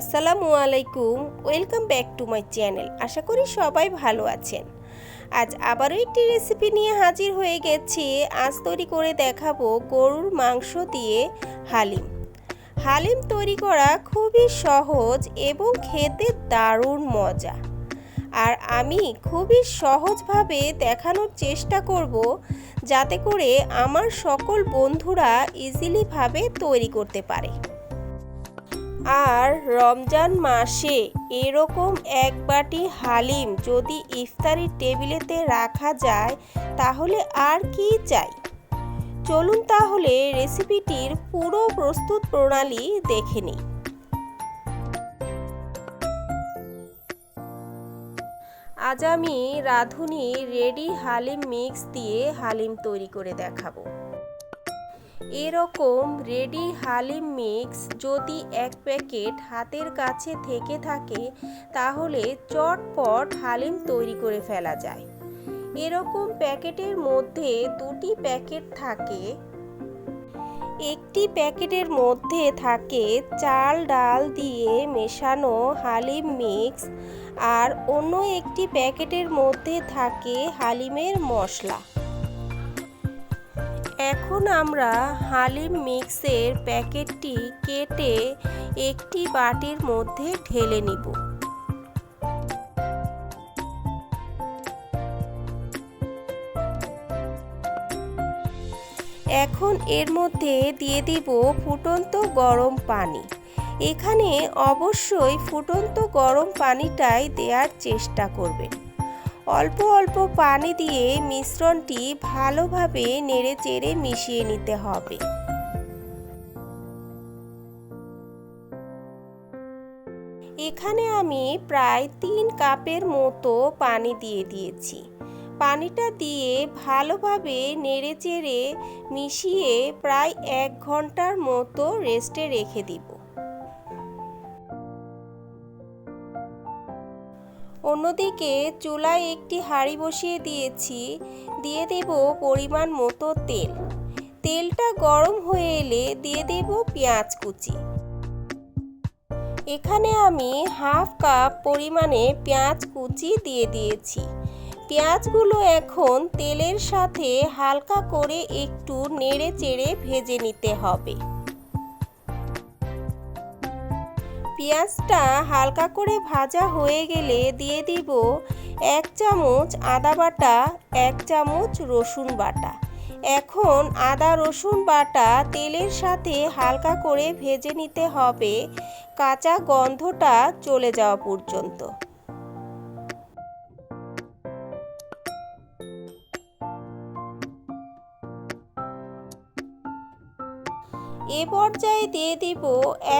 আসসালামু আলাইকুম, welcome back to my channel. আশা করি সবাই ভালো আছেন। আজ আবারও একটি রেসিপি নিয়ে হাজির হয়ে গেছি। আজ তৈরি করে দেখাবো গরুর মাংস দিয়ে হালিম। হালিম তৈরি করা খুবই সহজ এবং খেতে দারুণ মজা। আর আমি খুবই সহজভাবে দেখানোর চেষ্টা করব, যাতে করে আমার সকল বন্ধুরা ইজিলিভাবে তৈরি করতে পারে। আর রমজান মাসে এরকম এক বাটি হালিম যদি ইফতারির টেবিলেতে রাখা যায়, তাহলে আর কি চাই? চলুন তাহলে রেসিপিটির পুরো প্রস্তুত প্রণালী দেখে নিই। আজ আমি রাঁধুনি রেডি হালিম মিক্স দিয়ে হালিম তৈরি করে দেখাবো। এরকম রেডি হালিম মিক্স যদি এক প্যাকেট হাতের কাছে থেকে থাকে, তাহলে চটপট হালিম তৈরি করে ফেলা যায়। এরকম প্যাকেটের মধ্যে দুটি প্যাকেট থাকে। একটি প্যাকেটের মধ্যে থাকে চাল ডাল দিয়ে মেশানো হালিম মিক্স আর অন্য একটি প্যাকেটের মধ্যে থাকে হালিমের মশলা। এখন আমরা হালিম মিক্সের প্যাকেটটি কেটে একটি বাটির মধ্যে ঢেলে নিব। এখন এর মধ্যে দিয়ে দিব ফুটন্ত গরম পানি। এখানে অবশ্যই ফুটন্ত গরম পানিটাই দেওয়ার চেষ্টা করবেন। অল্প অল্প পানি দিয়ে মিশ্রণটি ভালোভাবে নেড়ে চেড়ে মিশিয়ে নিতে হবে। এখানে আমি প্রায় তিন কাপের মতো পানি দিয়ে দিয়েছি। পানিটা দিয়ে ভালোভাবে নেড়ে চেড়ে মিশিয়ে প্রায় এক ঘণ্টার মতো রেস্টে রেখে দিব। অন্যদিকে চুলায় একটি হাঁড়ি বসিয়ে দিয়েছি, দিয়ে দেব পরিমাণ মতো তেল। তেলটা গরম হয়ে এলে দিয়ে দেব পেঁয়াজ কুচি। এখানে আমি হাফ কাপ পরিমাণে পেঁয়াজ কুচি দিয়ে দিয়েছি। পেঁয়াজগুলো এখন তেলের সাথে হালকা করে একটু নেড়ে চেড়ে ভেজে নিতে হবে। পেঁয়াজটা হালকা করে ভাজা হয়ে গেলে দিয়ে দিব এক চামচ আদা বাটা, এক চামচ রসুন বাটা। এখন আদা রসুন বাটা তেলের সাথে হালকা করে ভেজে নিতে হবে। কাঁচা গন্ধটা চলে যাওয়া পর্যন্ত। এ পর্যায়ে দিয়ে দিব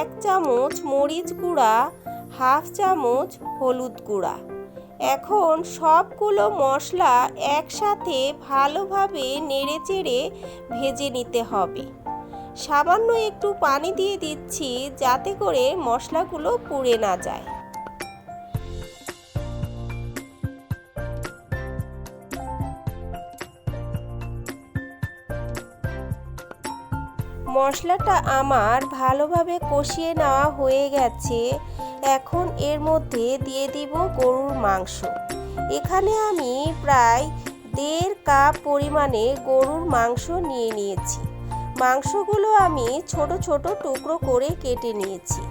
এক চামচ মরিচ গুঁড়া, হাফ চামচ হলুদ গুঁড়া। এখন সবগুলো মশলা একসাথে ভালোভাবে নেড়েচেড়ে ভেজে নিতে হবে। সামান্য একটু পানি দিয়ে দিচ্ছি যাতে করে মশলাগুলো পুড়ে না যায়। মশলাটা আমার ভালোভাবে কষিয়ে নেওয়া হয়ে গেছে। এখন এর মধ্যে দিয়ে দিব গরুর মাংস। এখানে আমি প্রায় দেড় কাপ পরিমাণে গরুর মাংস নিয়ে নিয়েছি। মাংসগুলো আমি ছোট ছোট টুকরো করে কেটে নিয়েছি।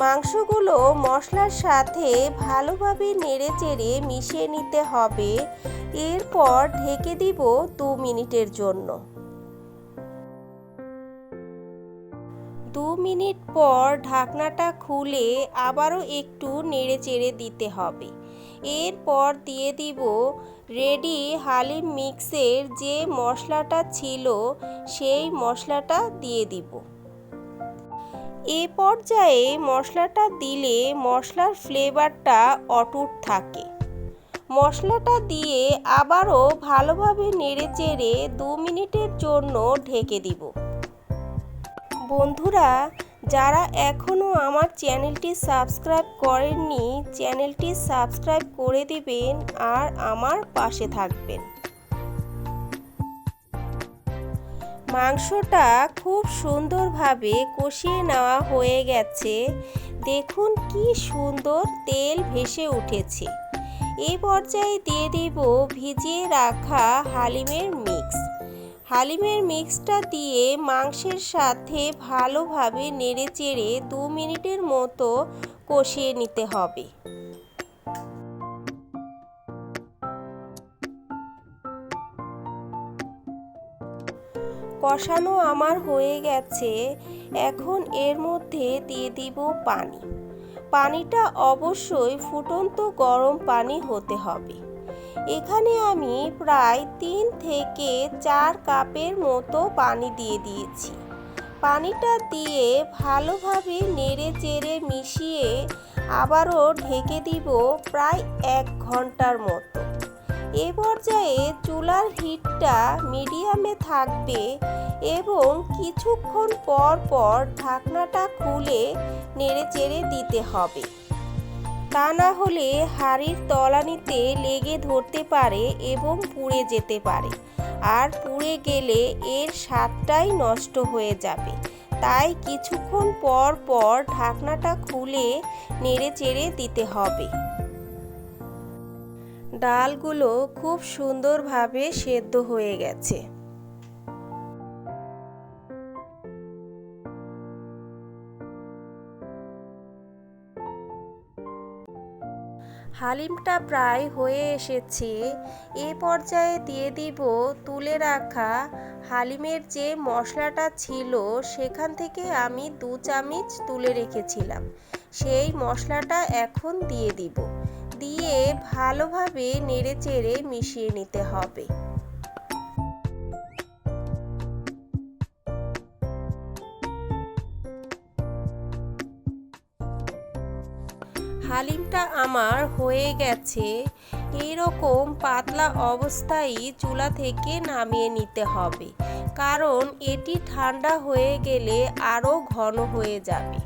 মাংসগুলো মশলার সাথে ভালোভাবে নেড়ে চেড়ে মিশিয়ে নিতে হবে। এরপর ঢেকে দিব দু মিনিটের জন্য। দু মিনিট পর ঢাকনাটা খুলে আবারও একটু নেড়ে চেড়ে দিতে হবে। এরপর দিয়ে দিব রেডি হালিম মিক্সের যে মশলাটা ছিল, সেই মশলাটা দিয়ে দিব। এ পর্যায়ে মশলাটা দিলে মশলার ফ্লেভারটা অটুট থাকে। মশলাটা দিয়ে আবারও ভালোভাবে নেড়ে চেড়ে দু মিনিটের জন্য ঢেকে দিব। বন্ধুরা, যারা এখনও আমার চ্যানেলটি সাবস্ক্রাইব করেননি, চ্যানেলটি সাবস্ক্রাইব করে দিবেন আর আমার পাশে থাকবেন। মাংসটা খুব সুন্দরভাবে কষিয়ে নেওয়া হয়ে গেছে। দেখুন কি সুন্দর তেল ভেসে উঠেছে। এই পর্যায়ে দিয়ে দেব ভিজিয়ে রাখা হালিমের মিক্স হালিমের মিক্সটা দিয়ে মাংসের সাথে ভালোভাবে নেড়েচেড়ে দু মিনিটের মতো কষিয়ে নিতে হবে। কষানো আমার হয়ে গেছে। এখন এর মধ্যে দিয়ে দিব পানি। পানিটা অবশ্যই ফুটন্ত গরম পানি হতে হবে। এখানে আমি প্রায় তিন থেকে চার কাপের মতো পানি দিয়ে দিয়েছি। পানিটা দিয়ে ভালোভাবে নেড়ে চেড়ে মিশিয়ে আবারও ঢেকে দিব প্রায় এক ঘণ্টার মতো। এ পর্যায়ে চুলার হিটটা মিডিয়ামে থাকবে এবং কিছুক্ষণ পর পর ঢাকনাটা খুলে নেড়ে চেড়ে দিতে হবে। তা না হলে হাড়ির তলানিতে লেগে ধরতে পারে এবং পুড়ে যেতে পারে। আর পুড়ে গেলে এর স্বাদটাই নষ্ট হয়ে যাবে। তাই কিছুক্ষণ পর পর ঢাকনাটা খুলে নেড়ে চেড়ে দিতে হবে। ডালগুলো খুব সুন্দরভাবে সেদ্ধ হয়ে গেছে। হালিমটা প্রায় হয়ে এসেছে। এ পর্যায়ে দিয়ে দিব তুলে রাখা হালিমের যে মশলাটা ছিল, সেখান থেকে আমি দু চামচ তুলে রেখেছিলাম। সেই মশলাটা এখন দিয়ে দিব। দিয়ে ভালোভাবে নেড়েচেড়ে মিশিয়ে নিতে হবে। হালিমটা আমার হয়ে গেছে। এরকম পাতলা অবস্থায় চুলা থেকে নামিয়ে নিতে হবে। কারণ এটি ঠান্ডা হয়ে গেলে আরও ঘন হয়ে যাবে।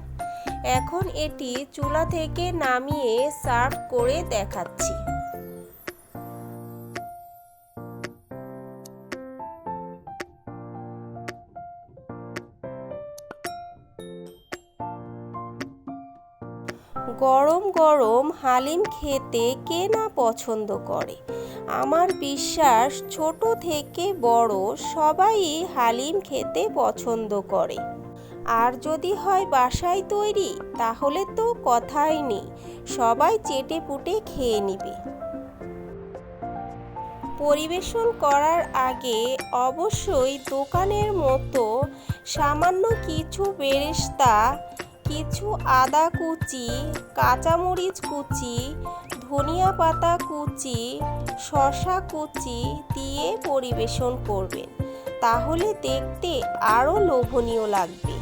এখন এটি চুলা থেকে নামিয়ে সার্ভ করে দেখাচ্ছি। গরম গরম হালিম খেতে কে না পছন্দ করে? আমার বিশ্বাস ছোট থেকে বড় সবাই হালিম খেতে পছন্দ করে। আর যদি হয় বাসায় তৈরি, তাহলে তো কথাই নেই, সবাই চেটে পুটে খেয়ে নিবে। পরিবেশন করার আগে অবশ্যই দোকানের মতো সামান্য কিছু বেরেস্তা কিছু আদা কুচি, কাঁচামরিচ কুচি, ধনিয়া পাতা কুচি শশা কুচি দিয়ে পরিবেশন করবেন। তাহলে দেখতে আরও লোভনীয় লাগবে।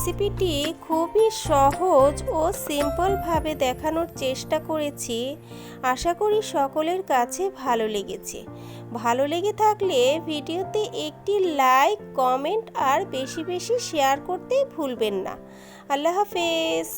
রেসিপিটি খুবই সহজ ও সিম্পলভাবে দেখানোর চেষ্টা করেছি। আশা করি সকলের কাছে ভালো লেগেছে। ভালো লেগে থাকলে ভিডিওতে একটি লাইক, কমেন্ট আর বেশি বেশি শেয়ার করতে ভুলবেন না। আল্লাহ হাফেজ।